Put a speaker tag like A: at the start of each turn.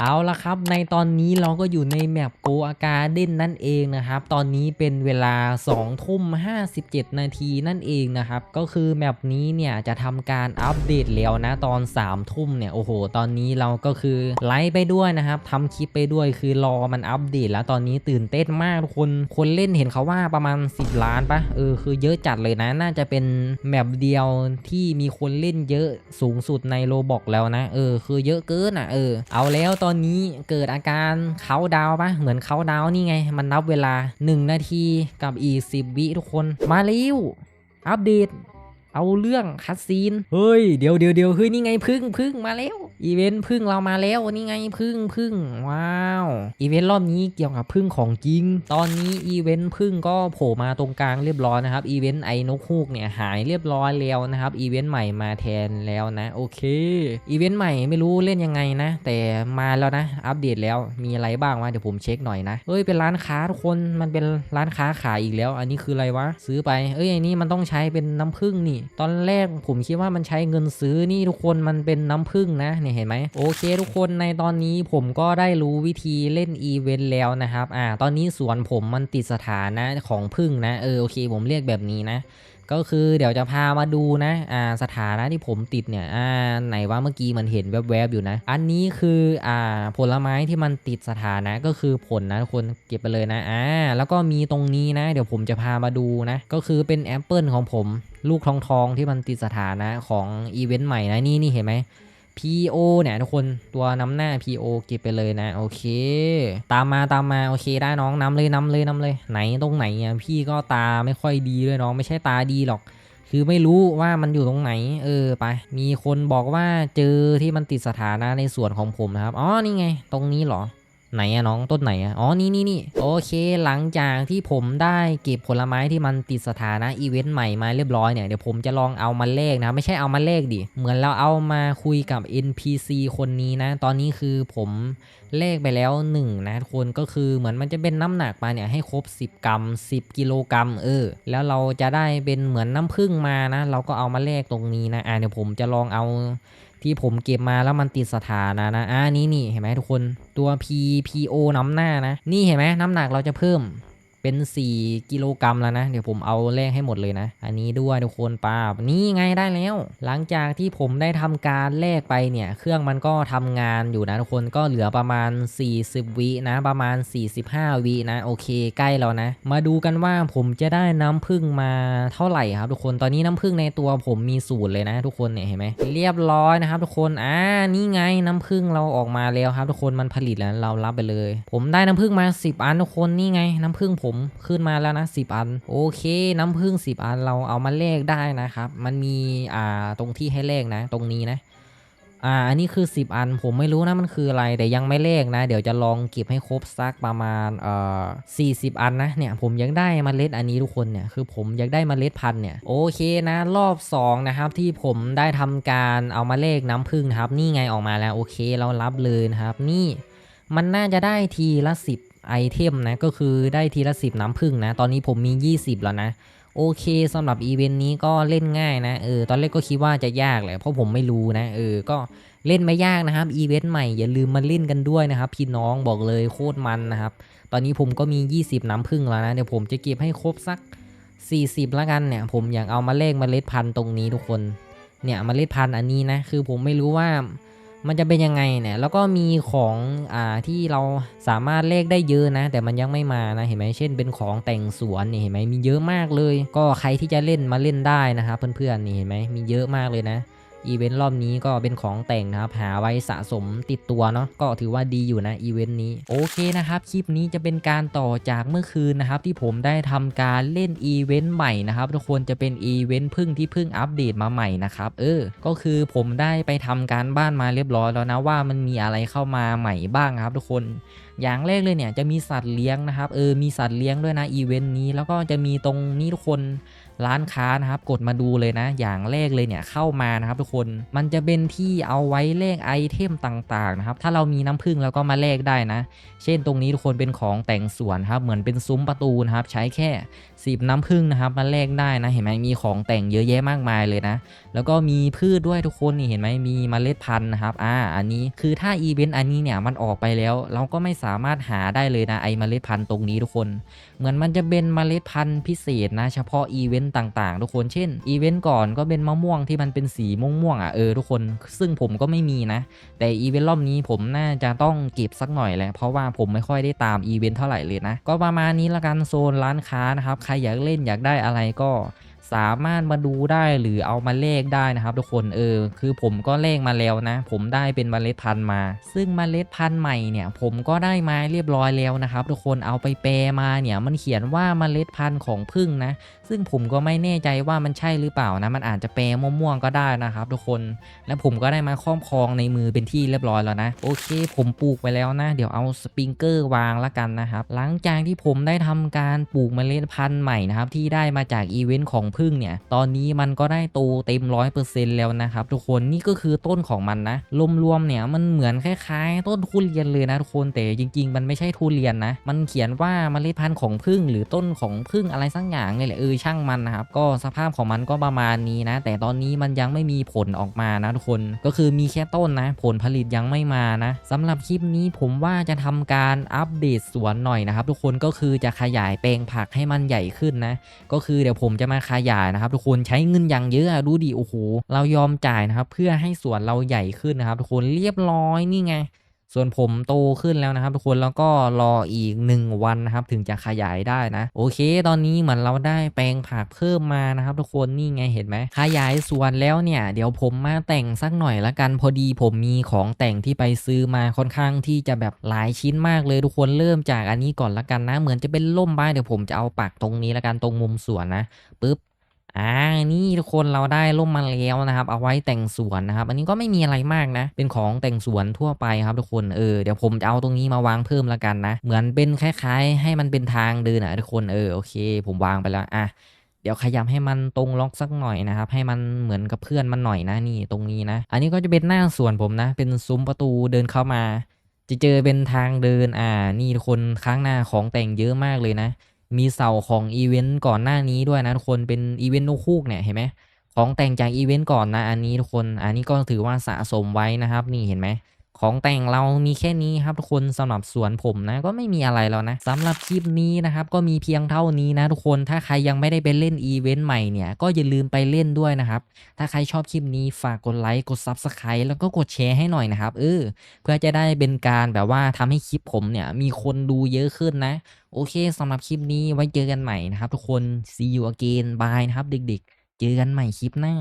A: เอาละครับ ในตอนนี้เราก็อยู่ในแมปโกอาการเด่นนั่นเองนะครับ ตอนนี้เป็นเวลา2ทุ่ม57 นาทีนั่นเองนะครับ ก็คือแมปนี้เนี่ยจะทำการอัปเดตแล้วนะตอน3ทุ่มเนี่ยโอ้โห ตอนนี้เราก็คือไลฟ์ไปด้วยนะครับทำคลิปไปด้วยคือรอมันอัปเดต แล้วตอนนี้ตื่นเต้นมากทุกคน คนเล่นเห็นเขาว่าประมาณ 10 ล้านปะเออคือเยอะจัดเลยนะ น่าจะเป็นแมปเดียวที่มีคนเล่นเยอะสูงสุดในโลบอกแล้วนะ เออ คือเยอะเกินอะเออ เอาแล้วตอนนี้เกิดอาการเขาดาวปะเหมือนเขาดาวน์นี่ไง มันนับเวลา 1 นาทีกับอีก10 วิทุกคน มาเร็วอัปเดต เอาเรื่องคัดซีน เฮ้ย เดี๋ยวเดี๋ยวเดี๋ยวเฮ้ยนี่ไงพึ่งพึ่งมาแล้วอีเวนต์พึ่งเรามาแล้วนี่ไงพึ่งพึ่งว้าวอีเวนต์รอบนี้เกี่ยวกับพึ่งของจริง ตอนนี้อีเวนต์พึ่งก็โผล่มาตรงกลางเรียบร้อยนะครับอีเวนต์ไอ้นกฮูกเนี่ยหายเรียบร้อยแล้วนะครับอีเวนต์ใหม่มาแทนแล้วนะโอเคอีเวนต์ใหม่ไม่รู้เล่นยังไงนะ แต่มาแล้วนะ อัปเดตแล้วมีอะไรบ้างวะเดี๋ยวผมเช็คหน่อยนะเอ้ยเป็นร้านค้าทุกคนมันเป็นร้านค้าขายอีกแล้ว อันนี้คืออะไรวะซื้อไป เอ้ยอันนี้มันต้องใช้เป็นน้ำผึ้งนี่ตอนแรกผมคิดว่ามันใช้เงินซื้อนี่ทุกคนมันเป็นน้ำผึ้งนะเนี่ยเห็นไหมโอเค ทุกคนในตอนนี้ผมก็ได้รู้วิธีเล่นอีเวนต์แล้วนะครับอ่าตอนนี้สวนผมมันติดสถานะของผึ้งนะเออโอเค ผมเรียกแบบนี้นะ ก็คือเดี๋ยวจะพามาดูนะอ่าสถานะที่ผมติดเนี่ยอ่าไหนว่าเมื่อกี้มันเห็นแวบๆอยู่นะ อันนี้คืออ่าผลไม้ที่มันติดสถานะก็คือผลนะทุกคนเก็บไปเลยนะอ่าแล้วก็มีตรงนี้นะ เดี๋ยวผมจะพามาดูนะ ก็คือเป็นแอปเปิลของผม ลูกทองทองๆที่มันติดสถานะของอีเวนต์ใหม่นะนี่นี่เห็นไหม PO เนี่ยทุกคนตัวนำหน้า PO เก็บไปเลยนะ โอเค ตามมาตามมาโอเคได้น้องนำเลยนำเลยนำเลย ไหนตรงไหนอะพี่ก็ตาไม่ค่อยดีด้วยน้องไม่ใช่ตาดีหรอก คือไม่รู้ว่ามันอยู่ตรงไหน เออไป มีคนบอกว่าเจอที่มันติดสถานะในส่วนของผมนะครับอ๋อนี่ไง ตรงนี้เหรอ ไหนอะน้องต้นไหนอะอ๋อนี่นี่นี่โอเค หลังจากที่ผมได้เก็บผลไม้ที่มันติดสถานะอีเวนต์ใหม่มาเรียบร้อยเนี่ยเดี๋ยวผมจะลองเอามาเลขนะ ไม่ใช่เอามาเลขดิ เหมือนเราเอามาคุยกับ NPC คนนี้นะ ตอนนี้คือผมเลขไปแล้ว 1 นะทุกคนก็คือเหมือนมันจะเป็นน้ำหนักมาเนี่ยให้ครบ 10 กรัม 10 กิโลกรัมเออ แล้วเราจะได้เป็นเหมือนน้ำผึ้งมานะ เราก็เอามาเลขตรงนี้นะอ่าเดี๋ยวผมจะลองเอา ที่ผมเก็บมาแล้วมันติดสถานะนะอ่านี่นี่เห็นไหมทุกคนตัว P PO น้ำหน้านะ นี่เห็นไหมน้ำหนักเราจะเพิ่ม เป็น 4 กิโลกรัมแล้วนะ เดี๋ยวผมเอาเลขให้หมดเลยนะ อันนี้ด้วยทุกคนป้าบนี่ไงได้แล้ว หลังจากที่ผมได้ทำการแลกไปเนี่ย เครื่องมันก็ทำงานอยู่นะทุกคนก็เหลือประมาณ 40 วินะ ประมาณ 45 วินะ โอเคใกล้แล้วนะ มาดูกันว่าผมจะได้น้ำผึ้งมาเท่าไหร่ครับทุกคนตอนนี้น้ำผึ้งในตัวผมมีสูตรเลยนะ ทุกคนเนี่ยเห็นไหมเรียบร้อยนะครับ ทุกคนอ่านี่ไงน้ำผึ้งเราออกมาแล้วครับ ทุกคนมันผลิตแล้วเรารับไปเลย ผมได้น้ำผึ้งมา 10 อันทุกคนนี่ไงน้ำผึ้งผมขึ้นมาแล้วนะ10 อัน โอเค น้ำผึ้ง10 อันเราเอามาแลกได้นะครับ มันมีอ่าตรงที่ให้แลกนะ ตรงนี้นะอ่าอันนี้คือ 10 อันผมไม่รู้นะมันคืออะไรแต่ยังไม่เลขนะ เดี๋ยวจะลองเก็บให้ครบสักประมาณเอ่อ40อันนะเนี่ยผมยังได้มเมล็ดอันนี้ทุกคนเนี่ยคือผมยากได้มเมล็ดพันธุ์เนี่ยโอเคนะรอบ2นะครับที่ผมได้ทำการเอามาเลขน้ำผึ้งครับนี่ไงออกมาแล้วโอเคเรารับเลยนะครับนี่มันน่าจะได้ทีละ 10 ไอเทมนะก็คือได้ทีละ 10 น้ำผึ้งนะ ตอนนี้ผมมี 20 แล้วนะ โอเคสำหรับอีเวนต์นี้ก็เล่นง่ายนะเออตอนแรกก็คิดว่าจะยากแหละเพราะผมไม่รู้นะเออก็เล่นไม่ยากนะครับอีเวนต์ใหม่อย่าลืมมาเล่นกันด้วยนะครับ พี่น้องบอกเลยโคตรมันนะครับ ตอนนี้ผมก็มี 20 น้ำผึ้งแล้วนะเดี๋ยวผมจะเก็บให้ครบสัก 40แล้วกันเนี่ย ผมอยากเอามาเลขมาเล็ดพันธุ์ตรงนี้ทุกคนเนี่ยมาเล็ดพันธุ์อันนี้นะคือผมไม่รู้ว่า มันจะเป็นยังไงเนี่ยแล้วก็มีของอ่าที่เราสามารถเลขได้เยอะนะ แต่มันยังไม่มานะเห็นไหมเช่น เป็นของแต่งสวนนี่เห็นไหมมีเยอะมากเลย ก็ใครที่จะเล่นมาเล่นได้นะครับเพื่อนๆนี่เห็นไหมมีเยอะมากเลยนะ อีเวนต์รอบนี้ก็เป็นของแต่งนะครับ หาไว้สะสมติดตัวเนาะก็ถือว่าดีอยู่นะอีเวนต์นี้ โอเคนะครับ คลิปนี้จะเป็นการต่อจากเมื่อคืนนะครับ ที่ผมได้ทำการเล่นอีเวนต์ใหม่นะครับทุกคนจะเป็นอีเวนต์พึ่งที่เพิ่งอัปเดตมาใหม่นะครับเออ ก็คือผมได้ไปทำการบ้านมาเรียบร้อยแล้วนะว่ามันมีอะไรเข้ามาใหม่บ้างครับ ทุกคน อย่างแรกเลยเนี่ยจะมีสัตว์เลี้ยงนะครับเออมีสัตว์เลี้ยงด้วยนะอีเวนต์นี้แล้วก็จะมีตรงนี้ทุกคน ร้านค้านะครับ กดมาดูเลยนะ อย่างแรกเลยเนี่ยเข้ามานะครับ ทุกคนมันจะเป็นที่เอาไว้แลกไอเทมต่างๆนะครับ ถ้าเรามีน้ำผึ้งแล้วก็มาแลกได้นะ เช่นตรงนี้ทุกคนเป็นของแต่งสวนครับ เหมือนเป็นซุ้มประตูนะครับ ใช้แค่สิบน้ำผึ้งนะครับ มาแลกได้นะ เห็นไหมมีของแต่งเยอะแยะมากมายเลยนะ แล้วก็มีพืชด้วยทุกคนนี่เห็นไหมมีเมล็ดพันธุ์นะครับ อ่า อันนี้คือถ้าอีเวนต์อันนี้เนี่ยมันออกไปแล้ว เราก็ไม่สามารถหาได้เลยนะไอเมล็ดพันธุ์ตรงนี้ทุกคน เหมือนมันจะเป็นเมล็ดพันธุ์พิเศษนะ เฉพาะอีเวนต์ต่างๆ ทุกคนเช่นอีเวนต์ก่อนก็เป็นมะม่วงที่มันเป็นสีม่วงๆอะเออทุกคนซึ่งผมก็ไม่มีนะ แต่อีเวนต์รอบนี้ผมน่าจะต้องเก็บสักหน่อยแหละเพราะว่าผมไม่ค่อยได้ตามอีเวนต์เท่าไหร่เลยนะ ก็ประมาณนี้ละกันโซนร้านค้านะครับใครอยากเล่นอยากได้อะไรก็ สามารถมาดูได้หรือเอามาเลขได้นะครับ ทุกคนเออคือผมก็เลขมาแล้วนะ ผมได้เป็นเมล็ดพันธุ์มา ซึ่งเมล็ดพันธุ์ใหม่เนี่ยผมก็ได้มาเรียบร้อยแล้วนะครับ ทุกคนเอาไปแปลมาเนี่ยมันเขียนว่าเมล็ดพันธุ์ของผึ้งนะ ซึ่งผมก็ไม่แน่ใจว่ามันใช่หรือเปล่านะมันอาจจะแปลม่วๆก็ได้นะครับ ทุกคนและผมก็ได้มาครอบครองในมือเป็นที่เรียบร้อยแล้วนะโอเค ผมปลูกไปแล้วนะ เดี๋ยวเอาสปริงเกอร์วางละกันนะครับหลังจากที่ผมได้ทำการปลูกเมล็ดพันธุ์ใหม่นะครับที่ได้มาจากอีเวนต์ของพึ่งเนี่ย ตอนนี้มันก็ได้โตเต็มร้อยเปอร์เซ็นต์แล้วนะครับทุกคนนี่ก็คือต้นของมันนะรวมๆเนี่ยมันเหมือนคล้ายๆ ต้นทุเรียนเลยนะทุกคนแต่จริง ๆ มันไม่ใช่ทุเรียนนะ มันเขียนว่าเมล็ดพันธุ์ของพึ่งหรือต้นของพึ่งอะไรสักอย่างเนี่ยแหละเออช่างมันนะครับก็สภาพของมันก็ประมาณนี้นะ แต่ตอนนี้มันยังไม่มีผลออกมานะทุกคนก็คือมีแค่ต้นนะ ผลผลิตยังไม่มานะสำหรับคลิปนี้ผมว่าจะทำการอัปเดตสวนหน่อยนะครับทุกคนก็คือจะขยายแปลงผักให้มันใหญ่ขึ้นนะ ก็คือเดี๋ยวผมจะมาขยายนะครับทุกคนใช้เงินอย่างเยอะดูดิโอ้โหเรายอมจ่ายนะครับเพื่อให้สวนเราใหญ่ขึ้นนะครับทุกคนเรียบร้อยนี่ไง ส่วนผมโตขึ้นแล้วนะครับ ทุกคนแล้วก็รออีก 1 วันนะครับ ถึงจะขยายได้นะ โอเค ตอนนี้เหมือนเราได้แปลงผักเพิ่มมานะครับ ทุกคนนี่ไงเห็นไหมขยายสวนแล้วเนี่ย เดี๋ยวผมมาแต่งสักหน่อยละกันพอดีผมมีของแต่งที่ไปซื้อมาค่อนข้างที่จะแบบหลายชิ้นมากเลยทุกคนเริ่มจากอันนี้ก่อนละกันนะ เหมือนจะเป็นล่มบ้าเดี๋ยวผมจะเอาปักตรงนี้ละกันตรงมุมสวนนะปึ๊บ อ่านี่ทุกคนเราได้ร่มมาแล้วนะครับ เอาไว้แต่งสวนนะครับ อันนี้ก็ไม่มีอะไรมากนะ เป็นของแต่งสวนทั่วไปครับทุกคนเออเดี๋ยวผมจะเอาตรงนี้มาวางเพิ่มแล้วกันนะ เหมือนเป็นคล้าย ๆ ให้มันเป็นทางเดินอะทุกคนเออโอเค ผมวางไปแล้วอะเดี๋ยวขยับให้มันตรงล็อกสักหน่อยนะครับ ให้มันเหมือนกับเพื่อนมันหน่อยนะนี่ตรงนี้นะ อันนี้ก็จะเป็นหน้าสวนผมนะ เป็นซุ้มประตูเดินเข้ามา จะเจอเป็นทางเดินอ่า นี่ทุกคนข้างหน้าของแต่งเยอะมากเลยนะ มีเสาของอีเวนต์ก่อนหน้านี้ด้วยนะทุกคนเป็นอีเวนต์นกคูกเนี่ยเห็นไหมของแต่งจากอีเวนต์ก่อนนะอันนี้ทุกคน อันนี้ก็ถือว่าสะสมไว้นะครับ นี่เห็นไหม ของแต่งเรามีแค่นี้ครับทุกคนสำหรับสวนผมนะก็ไม่มีอะไรแล้วนะสำหรับคลิปนี้นะครับก็มีเพียงเท่านี้นะทุกคนถ้าใครยังไม่ได้ไปเล่นอีเวนต์ใหม่เนี่ยก็อย่าลืมไปเล่นด้วยนะครับ ถ้าใครชอบคลิปนี้ฝากกดไลค์กด Subscribe แล้วก็กดแชร์ให้หน่อยนะครับเออเพื่อจะได้เป็นการแบบว่าทำให้คลิปผมเนี่ยมีคนดูเยอะขึ้นนะ โอเคสำหรับคลิปนี้ไว้เจอกันใหม่นะครับ ทุกคน see you again bye นะครับเด็กๆ เจอกันใหม่คลิปหน้า